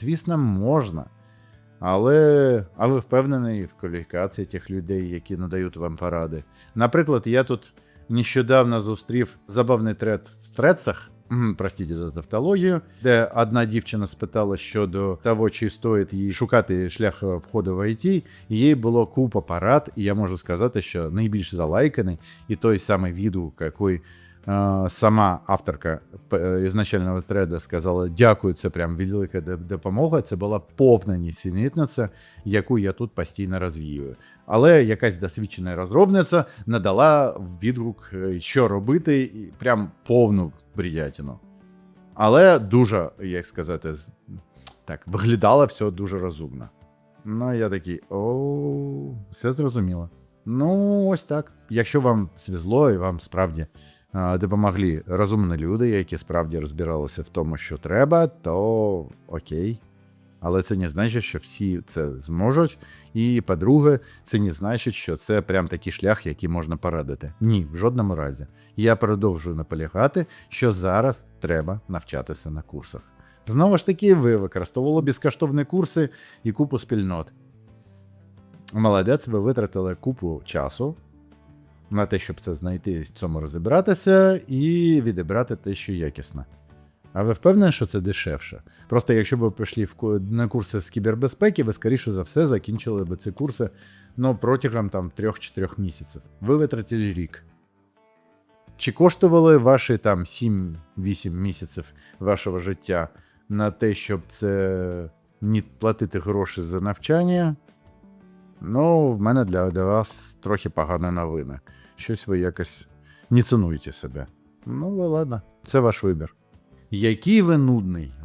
звісно, можна. Але а ви впевнений в кваліфікації тих людей, які надають вам поради? Наприклад, я тут нещодавно зустрів забавний тред в стрецах. Простіть за тавтологію, де одна дівчина спитала щодо того, чи стоїть їй шукати шлях е, входу в IT, і їй було купа парад, і я можу сказати, що найбільш залайканий і той самий відгук, який сама авторка е, ізначального треда сказала: дякую, це прям велика допомога. Це була повна нісенітниця, яку я тут постійно розвіюю. Але якась досвідчена розробниця надала відгук, е, що робити, і прям повну бредятину. Але дуже, як сказати, так, виглядало все дуже розумно. Ну, я такий, о, все зрозуміло. Ну, ось так. Якщо вам свезло і вам справді допомогли розумні люди, які справді розбиралися в тому, що треба, то окей. Але це не значить, що всі це зможуть. І по-друге, це не значить, що це прям такий шлях, який можна порадити. Ні, в жодному разі. Я продовжую наполягати, що зараз треба навчатися на курсах. Знову ж таки, ви використовували безкоштовні курси і купу спільнот. Молодець, ви витратили купу часу на те, щоб це знайти, в цьому розібратися і відібрати те, що якісне. А ви впевнені, що це дешевше? Просто якщо б ви пішли на курси з кібербезпеки, ви скоріше за все закінчили б ці курси ну, протягом там 3-4 місяців. Ви витратили рік. Чи коштували ваші там 7-8 місяців вашого життя на те, щоб це не платити гроші за навчання? Ну, в мене для, для вас трохи погана новина. Щось ви якось не цінуєте себе. Ну, ладно, це ваш вибір. Який ви нудний.